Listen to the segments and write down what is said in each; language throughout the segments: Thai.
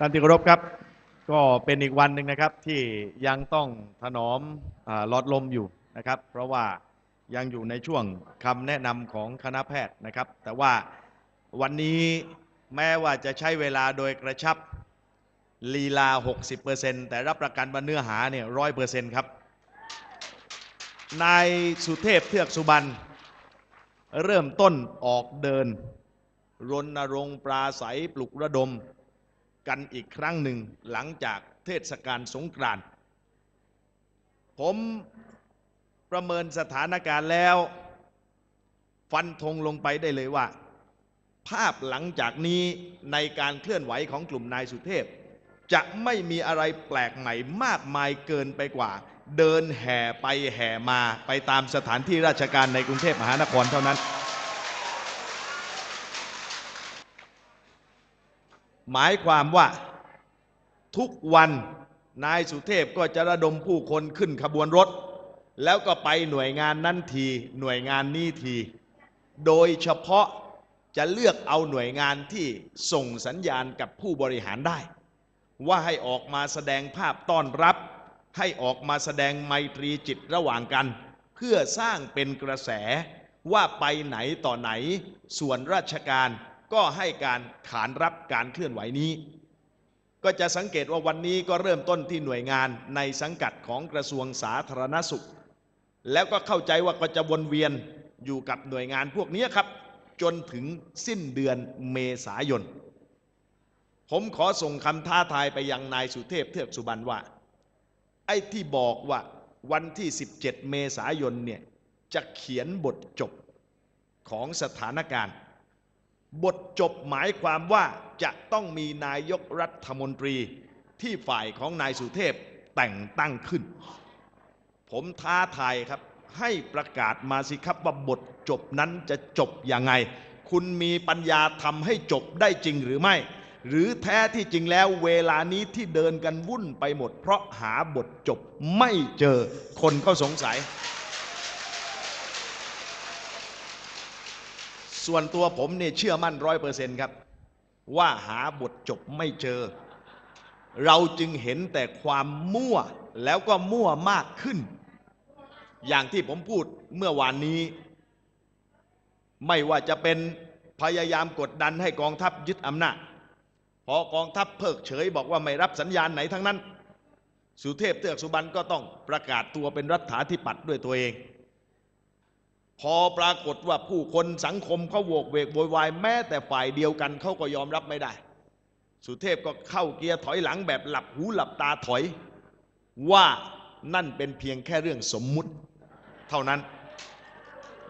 ท่านที่เคารพครับ ก็เป็นอีกวันหนึ่งนะครับที่ยังต้องถนอมหลอดลมอยู่นะครับ เพราะว่ายังอยู่ในช่วงคำแนะนำของคณะแพทย์นะครับ แต่ว่าวันนี้แม้ว่าจะใช้เวลาโดยกระชับลีลา 60%แต่รับประกันว่าเนื้อหาเนี่ยร้อยเปอร์เซ็นต์ครับ นายสุเทพเทือกสุบรรณเริ่มต้นออกเดิน รณรงค์ปราศัยปลุกระดม กันอีกครั้งหนึ่งหลังจากเทศกาลสงกรานต์ผมประเมินสถานการณ์แล้ว ฟันธงลงไปได้เลยว่า ภาพหลังจากนี้ในการเคลื่อนไหวของกลุ่มนายสุเทพ จะไม่มีอะไรแปลกใหม่มากมายเกินไปกว่า เดินแห่ไปแห่มาไปตามสถานที่ราชการในกรุงเทพมหานครเท่านั้น หมายความว่าทุกวันนายสุเทพก็จะระดมผู้คนขึ้นขบวนรถ แล้วก็ไปหน่วยงานนั้นทีหน่วยงานนี้ที โดยเฉพาะจะเลือกเอาหน่วยงานที่ส่งสัญญาณกับผู้บริหารได้ ว่าให้ออกมาแสดงภาพต้อนรับ ให้ออกมาแสดงไมตรีจิตระหว่างกัน เพื่อสร้างเป็นกระแสว่าไปไหนต่อไหน ส่วนราชการ ก็ให้การขานรับการเคลื่อนไหวนี้ ก็จะสังเกตว่าวันนี้ก็เริ่มต้นที่หน่วยงานในสังกัดของกระทรวงสาธารณสุข แล้วก็เข้าใจว่าก็จะวนเวียนอยู่กับหน่วยงานพวกนี้ครับ จนถึงสิ้นเดือนเมษายน ผมขอส่งคำท้าทายไปยังนายสุเทพเทือกสุบรรณว่า ไอ้ที่บอกว่าวันที่ 17 เมษายนเนี่ยจะเขียนบทจบของสถานการณ์ บทจบหมายความว่าจะต้องมีนายกรัฐมนตรีที่ฝ่ายของนายสุเทพแต่งตั้งขึ้น ผมท้าทายครับ ให้ประกาศมาสิครับว่าบทจบนั้นจะจบยังไง คุณมีปัญญาทำให้จบได้จริงหรือไม่ หรือแท้ที่จริงแล้วเวลานี้ที่เดินกันวุ่นไปหมด เพราะหาบทจบไม่เจอคนก็สงสัย ส่วนตัวผมเนี่ยเชื่อมั่นร้อยเปอร์เซ็นต์ครับ ว่าหาบทจบไม่เจอ เราจึงเห็นแต่ความมั่วแล้วก็มั่วมากขึ้น อย่างที่ผมพูดเมื่อวานนี้ ไม่ว่าจะเป็นพยายามกดดันให้กองทัพยึดอำนาจพอกองทัพเพิกเฉยบอกว่าไม่รับสัญญาณไหนทั้งนั้น สุเทพเทือกสุบรรณก็ต้องประกาศตัวเป็นรัฐาธิปัตย์ด้วยตัวเอง พอปรากฏว่าผู้คนสังคมเขาโวกเวกโวยวายแม้แต่ฝ่ายเดียวกันเขาก็ยอมรับไม่ได้ สุเทพก็เข้าเกียร์ถอยหลังแบบหลับหูหลับตาถอย ว่านั่นเป็นเพียงแค่เรื่องสมมุติ เท่านั้น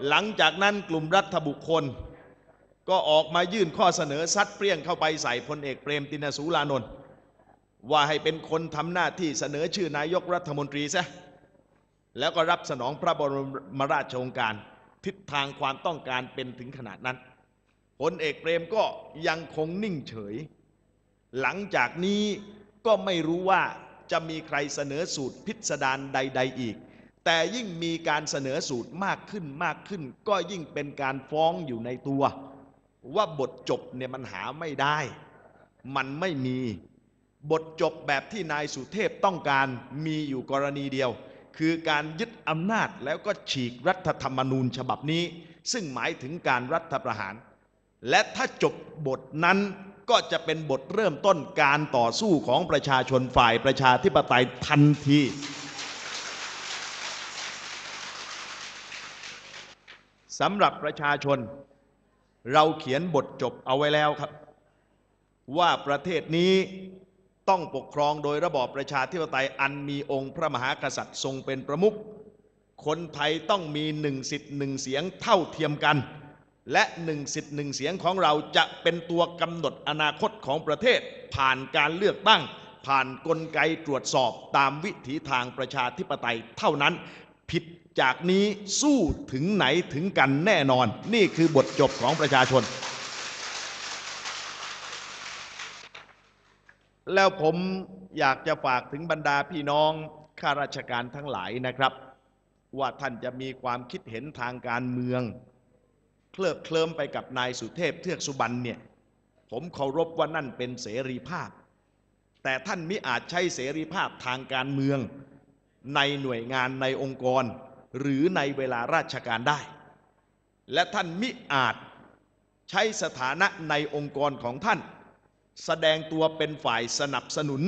หลังจากนั้นกลุ่มรัฐบุคคล ก็ออกมายื่นข้อเสนอซัดเปรี้ยงเข้าไปใส่พลเอกเปรมตินสูรานนท์ว่าให้เป็นคนทำหน้าที่เสนอชื่อนายกรัฐมนตรีซะแล้วก็รับสนองพระบรมราชโองการ ทิศทางความต้องการเป็นถึงขนาดนั้นพลเอกเปรมก็ยังคงนิ่งเฉย หลังจากนี้ก็ไม่รู้ว่าจะมีใครเสนอสูตรพิสดารใด ๆ อีก แต่ยิ่งมีการเสนอสูตรมากขึ้นมากขึ้น ก็ยิ่งเป็นการฟ้องอยู่ในตัว ว่าบทจบเนี่ยมันหาไม่ได้ มันไม่มีบทจบแบบที่นายสุเทพต้องการมีอยู่กรณีเดียว คือการยึดอำนาจแล้วก็ฉีกรัฐธรรมนูญฉบับนี้ ซึ่งหมายถึงการรัฐประหาร และถ้าจบบทนั้นก็จะเป็นบทเริ่มต้นการต่อสู้ของประชาชนฝ่ายประชาธิปไตยทันที สำหรับประชาชน เราเขียนบทจบเอาไว้แล้วครับ ว่าประเทศนี้ ต้องปกครองโดยระบอบประชาธิปไตยอันมีองค์พระมหากษัตริย์ทรงเป็นประมุขคนไทยต้องมีหนึ่งสิทธิ์หนึ่งเสียงเท่าเทียมกัน และหนึ่งสิทธิ์หนึ่งเสียงของเราจะเป็นตัวกำหนดอนาคตของประเทศ ผ่านการเลือกตั้ง ผ่านกลไกตรวจสอบตามวิถีทางประชาธิปไตยเท่านั้น ผิดจากนี้สู้ถึงไหนถึงกันแน่นอน นี่คือบทจบของประชาชน แล้วผมอยากจะฝากถึงบรรดาพี่น้องข้าราชการทั้งหลายนะครับ ว่าท่านจะมีความคิดเห็นทางการเมือง เคลิบเคลิ้มไปกับนายสุเทพเทือกสุบรรณเนี่ยผมเคารพว่านั่นเป็นเสรีภาพ แต่ท่านมิอาจใช้เสรีภาพทางการเมือง ในหน่วยงานในองค์กร หรือในเวลาราชการได้ และท่านมิอาจใช้สถานะในองค์กรของท่าน แสดงตัวเป็นฝ่ายสนับสนุน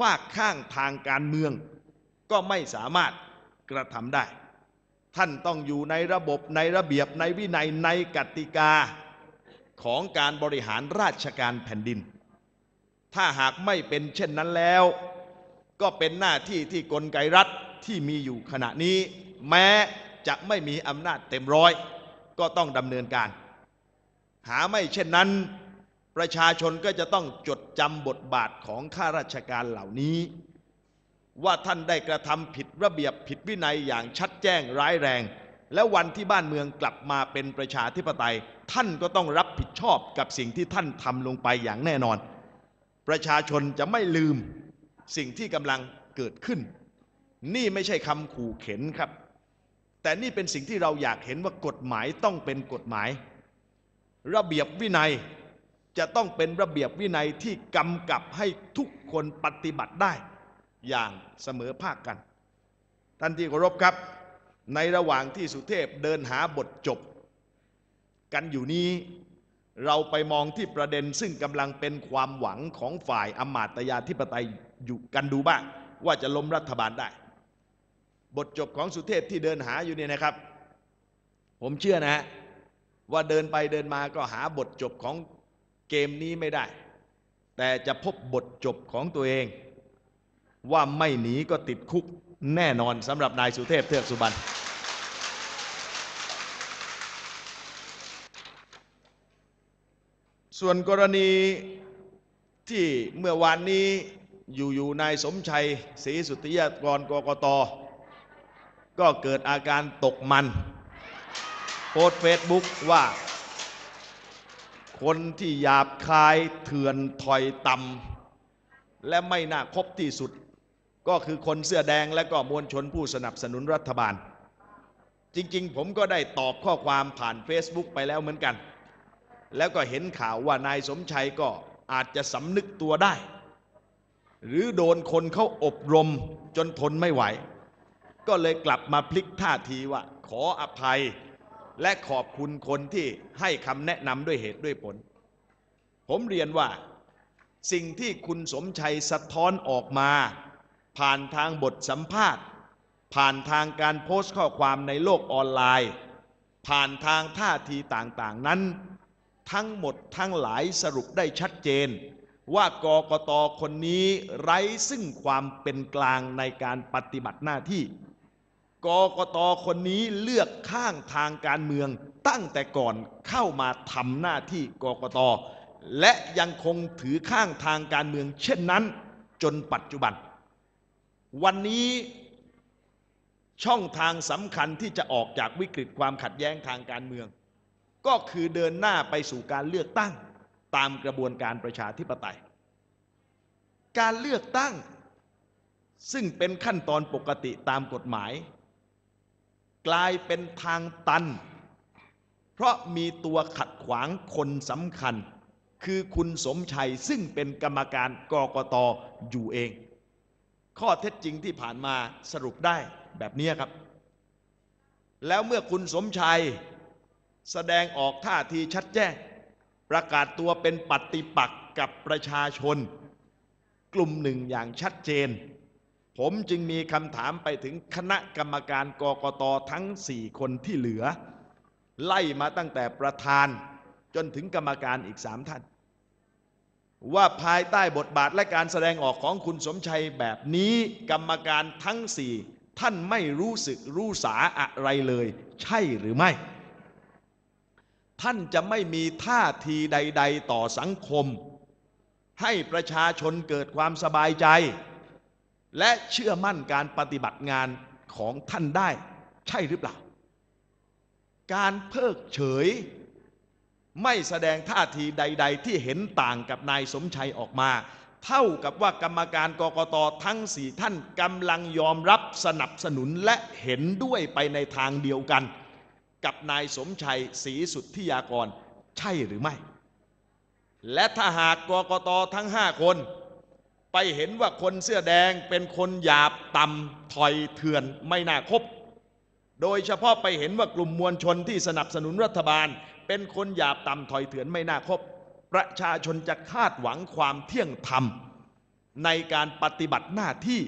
ฝากข้างทางการเมือง ก็ไม่สามารถกระทำได้ ท่านต้องอยู่ในระบบในระเบียบในวินัยในกติกาของการบริหารราชการแผ่นดิน ถ้าหากไม่เป็นเช่นนั้นแล้ว ก็เป็นหน้าที่ที่กลไกรัฐที่มีอยู่ขณะนี้ แม้จะไม่มีอำนาจเต็มร้อย ก็ต้องดำเนินการ หาไม่เช่นนั้น ประชาชนก็จะต้องจดจำบทบาทของข้าราชการเหล่านี้ ว่าท่านได้กระทำผิดระเบียบผิดวินัยอย่างชัดแจ้งร้ายแรง และวันที่บ้านเมืองกลับมาเป็นประชาธิปไตย ท่านก็ต้องรับผิดชอบกับสิ่งที่ท่านทำลงไปอย่างแน่นอน ประชาชนจะไม่ลืมสิ่งที่กำลังเกิดขึ้น นี่ไม่ใช่คำขู่เข็นครับ แต่นี่เป็นสิ่งที่เราอยากเห็นว่ากฎหมายต้องเป็นกฎหมาย ระเบียบวินัย จะต้องเป็นระเบียบวินัยที่กำกับให้ทุกคนปฏิบัติได้ อย่างเสมอภาคกัน ท่านที่เคารพครับ ในระหว่างที่สุเทพเดินหาบทจบ กันอยู่นี้เราไปมองที่ประเด็นซึ่งกำลังเป็นความหวังของฝ่ายอมาตยาธิปไตยอยู่กันดูบ้าง ว่าจะล้มรัฐบาลได้ บทจบของสุเทพที่เดินหาอยู่เนี่ยนะครับ ผมเชื่อนะฮะว่าเดินไปเดินมาก็หาบทจบของ เกมนี้ไม่ได้ แต่จะพบบทจบของตัวเอง ว่าไม่หนีก็ติดคุกแน่นอนสำหรับนายสุเทพเทือกสุบรรณส่วนกรณีที่เมื่อวานนี้อยู่ๆนายสมชัยศรีสุทธิยากรกกต ก็เกิดอาการตกมัน โพสเฟซบุ๊กว่า คนที่หยาบคายเถื่อนถอยต่ำและไม่น่าคบที่สุด ก็คือคนเสื้อแดงและก็มวลชนผู้สนับสนุนรัฐบาล จริงๆ ผมก็ได้ตอบข้อความผ่าน Facebook ไปแล้วเหมือนกัน แล้วก็เห็นข่าวว่านายสมชัยก็อาจจะสำนึกตัวได้ หรือโดนคนเขาอบรมจนทนไม่ไหว ก็เลยกลับมาพลิกท่าทีว่า ขออภัย และขอบคุณคนที่ให้คำแนะนำด้วยเหตุด้วยผล ผมเรียนว่าสิ่งที่คุณสมชัยสะท้อนออกมา ผ่านทางบทสัมภาษณ์ ผ่านทางการโพสต์ข้อความในโลกออนไลน์ ผ่านทางท่าทีต่างๆนั้น ทั้งหมดทั้งหลายสรุปได้ชัดเจน ว่ากกตคนนี้ไร้ซึ่งความเป็นกลางในการปฏิบัติหน้าที่ กกตคนนี้เลือกข้างทางการเมืองตั้งแต่ก่อนเข้ามาทำหน้าที่กกต และยังคงถือข้างทางการเมือง เช่นนั้นจนปัจจุบัน วันนี้ช่องทางสำคัญที่จะออกจากวิกฤตความขัดแย้งทางการเมือง ก็คือเดินหน้าไปสู่การเลือกตั้งตามกระบวนการประชาธิปไตย การเลือกตั้งซึ่งเป็นขั้นตอนปกติตามกฎหมาย กลายเป็นทางตัน เพราะมีตัวขัดขวางคนสำคัญ คือคุณสมชัยซึ่งเป็นกรรมการกกตอยู่เอง ข้อเท็จจริงที่ผ่านมาสรุปได้แบบนี้ครับ แล้วเมื่อคุณสมชัยแสดงออกท่าทีชัดแจ้ง ประกาศตัวเป็นปฏิปักษ์กับประชาชน กลุ่มหนึ่งอย่างชัดเจน ผมจึงมีคำถามไปถึงคณะกรรมการกกตทั้ง 4 คนที่เหลือ ไล่มาตั้งแต่ประธานจนถึงกรรมการอีกสามท่าน ว่าภายใต้บทบาทและการแสดงออกของคุณสมชัยแบบนี้กรรมการทั้งสี่ท่านไม่รู้สึกรู้สาอะไรเลย ใช่หรือไม่ ท่านจะไม่มีท่าทีใด ๆ ต่อสังคม ให้ประชาชนเกิดความสบายใจ และเชื่อมั่นการปฏิบัติงานของท่านได้ใช่หรือเปล่า การเพิกเฉย ไม่แสดงท่าทีใด ๆ ที่เห็นต่างกับนายสมชัยออกมา เท่ากับว่ากรรมการกกตทั้งสี่ท่านกำลังยอมรับสนับสนุนและเห็นด้วยไปในทางเดียวกัน กับนายสมชัยศรีสุทธิยากร ใช่หรือไม่ และถ้าหากกกตทั้งห้าคน ไปเห็นว่าคนเสื้อแดงเป็นคนหยาบต่ำถอยเถื่อนไม่น่าคบ โดยเฉพาะไปเห็นว่ากลุ่มมวลชนที่สนับสนุนรัฐบาล เป็นคนหยาบต่ำถอยเถื่อนไม่น่าคบ ประชาชนจะคาดหวังความเที่ยงธรรม ในการปฏิบัติหน้าที่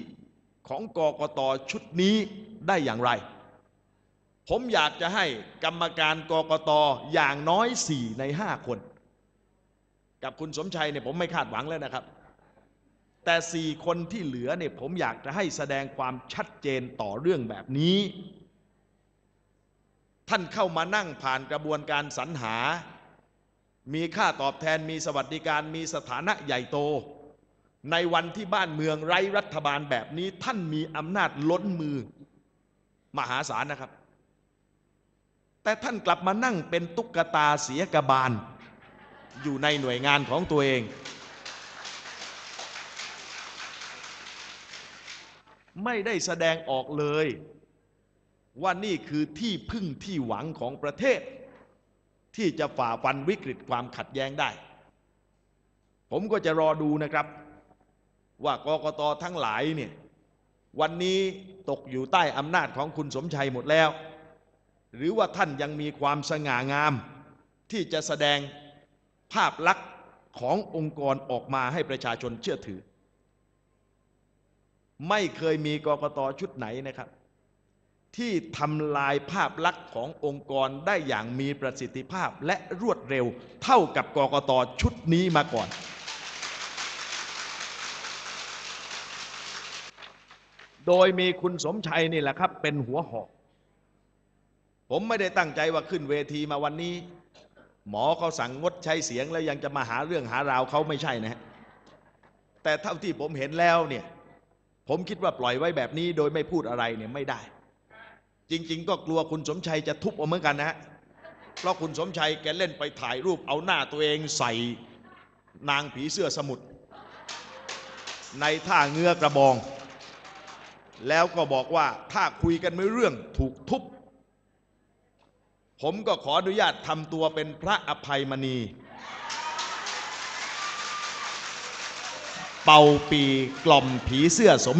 ของกกตชุดนี้ได้อย่างไร ผมอยากจะให้กรรมการกกตอย่างน้อย 4 ใน 5 คน กับคุณสมชัยเนี่ยผมไม่คาดหวังแล้วนะครับ แต่4คนที่เหลือเนี่ยผมอยากจะให้แสดงความชัดเจนต่อเรื่องแบบนี้ ท่านเข้ามานั่งผ่านกระบวนการสรรหา มีค่าตอบแทนมีสวัสดิการมีสถานะใหญ่โต ในวันที่บ้านเมืองไร้รัฐบาลแบบนี้ ท่านมีอำนาจล้นมือ มหาศาลนะครับ แต่ท่านกลับมานั่งเป็นตุ๊กตาเสียกบาล อยู่ในหน่วยงานของตัวเอง ไม่ได้แสดงออกเลย ว่านี่คือที่พึ่งที่หวังของประเทศ ที่จะฝ่าฟันวิกฤตความขัดแย้งได้ ผมก็จะรอดูนะครับ ว่ากกตทั้งหลายเนี่ยวันนี้ตกอยู่ใต้อำนาจของคุณสมชัยหมดแล้ว หรือว่าท่านยังมีความสง่างาม ที่จะแสดงภาพลักษณ์ขององค์กรออกมาให้ประชาชนเชื่อถือ ไม่เคยมีกรกตชุดไหนนะครับ ที่ทำลายภาพลักษณ์ขององค์กรได้อย่างมีประสิทธิภาพและรวดเร็ว เท่ากับกรกตชุดนี้มาก่อน โดยมีคุณสมชัยนี่แหละครับ เป็นหัวหอก ผมไม่ได้ตั้งใจว่าขึ้นเวทีมาวันนี้ หมอเขาสั่งงดใช้เสียงแล้วยังจะมาหาเรื่องหาราวเขาไม่ใช่นะฮะแต่เท่าที่ผมเห็นแล้วเนี่ย ผมคิดว่าปล่อยไว้แบบนี้โดยไม่พูดอะไรเนี่ยไม่ได้ จริง ๆ ก็กลัวคุณสมชัยจะทุบเอาเหมือนกันนะฮะเพราะคุณสมชัยแกเล่นไปถ่ายรูปเอาหน้าตัวเองใส่นางผีเสื้อสมุทรในท่าเงือกระบอง แล้วก็บอกว่าถ้าคุยกันไม่เรื่องถูกทุบ ผมก็ขออนุญาตทำตัวเป็นพระอภัยมณี เป่าปีกล่อมผีเสื้อสม